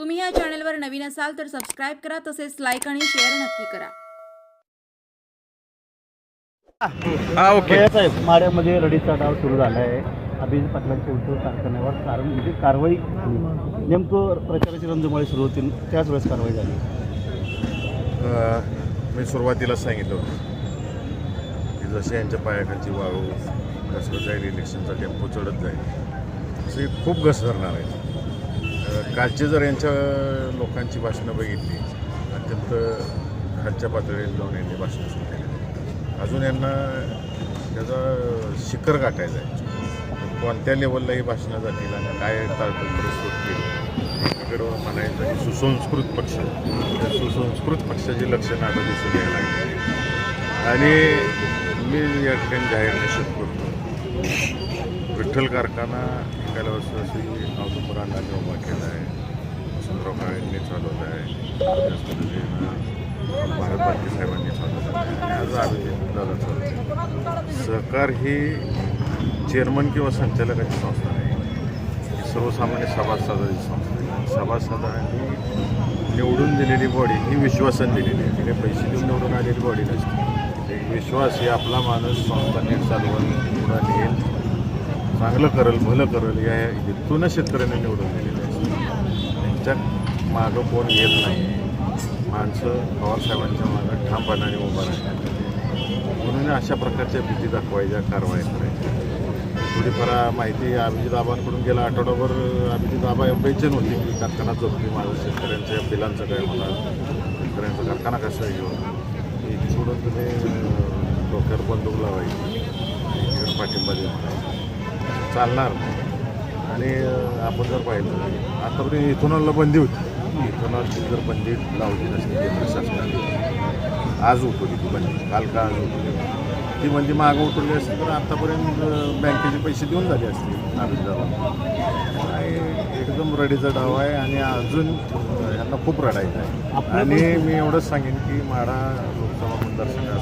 तुम्ही या चॅनलवर नवीन असाल तर सबस्क्राईब करा तसेच लाईक आणि शेअर नक्की करा. हा ओके. साहेब माड्यामध्ये रडीचा डाव सुरू झाला आहे अभिजित पाटलांच्या उद्धव कारखान्यावर कारण म्हणजे कारवाई झाली. नेमकं प्रचाराची रंजमाळी सुरू होती. त्याच वेळेस कारवाई झाली. अ, मी सुरुवातीला सांगितलं होतं की जसे यांच्या पायाखालची वाळू घसरत जाईल इलेक्शनचा टेम्पो चढत जाईल असे खूप घसरणार आहे. कालचे जर यांच्या लोकांची भाषणं बघितली. अत्यंत खालच्या पातळीवर जाऊन यांनी भाषणं सुरू केली. अजून यांना त्याचा शिखर गाठायचा आहे. कोणत्या लेवलला ही भाषणं जातील आणि काय ताळतळ प्रस्तुत केली? म्हणायचं की सुसंस्कृत पक्ष. सुसंस्कृत पक्षाची लक्षणं आता दिसून यायला लागली. आणि मी या ठिकाणी जाहीर निषेध करतो. विठ्ठल कारखाना एकाला वर्षी नवदुपूर अण्णांनी उभा केला आहे. वसंतराव काळेंनी चालवलं आहे. त्याच पद्धतीनं भारत भारती साहेबांनी चालवलं आहे. आणि आज आम्ही दादा चालवतो सहकार ही चेअरमन किंवा संचालकाची संस्था नाही. ही सर्वसामान्य सभासदाची संस्था आहे. सभासदांनी निवडून दिलेली बॉडी ही विश्वासन दिलेली आहे. तिने पैसे देऊन निवडून आलेली बॉडी नसते. एक विश्वास ही आपला माणूस संस्था नीट चालवून पुढं नेईल. चांगलं करल भलं करल या हेतूनच शेतकऱ्यांनी निवडून दिलेलं आहे. त्यांच्या मागं कोण येत नाही. माणसं पवारसाहेबांच्या मागं ठामपणाने उभं राहतात म्हणून अशा प्रकारच्या भीती दाखवायच्या कारवाई करायच्या. थोडीफार माहिती अभिजित आबांकडून गेला. आठवडाभर अभिजित आबा बेचैन होती की कारखाना जोपली माझं शेतकऱ्यांच्या बिलांचं काय मला? शेतकऱ्यांचा कारखाना कसा घेऊन सोडून तुम्ही डोक्यावर बंदूक लावायची. पाठिंबा देऊन. चालणार. आणि आपण जर पाहिलं आतापर्यंत इथेनॉलला बंदी होती. इथेनॉलची जर बंदी लावली नसती केंद्र शासनाने आज उठवली ती बंदी काल का आज उठवली ती बंदी मागं उठवली असती तर आतापर्यंत अं, बँकेचे पैसे देऊन झाले असते आणि एकदम रडीचा डाव आहे आणि अजून यांना खूप रडायचं आहे. आणि मी एवढंच सांगेन की माढा लोकसभा मतदारसंघ असेल सोलापूर लोकसभा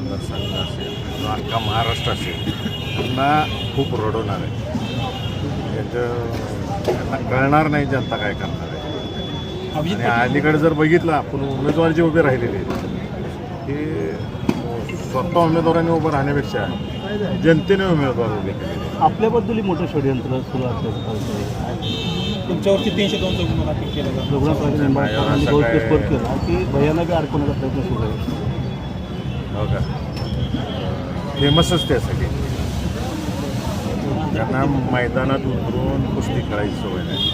मतदारसंघ असेल किंवा अख्खा महाराष्ट्र असेल त्यांना खूप रडवणार आहे. याचं त्यांना कळणार नाही जनता काय करणार आहे. आणि अलीकडे जर बघितलं आपण उमेदवार जे उभे राहिलेले आहेत. ते स्वतः उमेदवारांनी उभं राहण्यापेक्षा जनतेने उमेदवार उभे केलेले आहेत. आपल्याबद्दलही मोठं षडयंत्र सुरू असल्याचं कळतंय तुमच्यावरती तीनशे दोनचा गुन्हा दाखल केला जातो केला की भैयाला बी अडकवण्याचा प्रयत्न सुरू आहे. हो का? फेमसच त्यासाठी. त्यांना मैदानात उतरून कुस्ती खेळायची सवय नाही.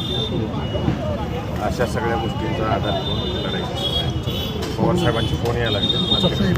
अशा सगळ्या गोष्टींचा आधार घेऊन लढायची सवय. आहे. पवार साहेबांचे फोन यायला लागले?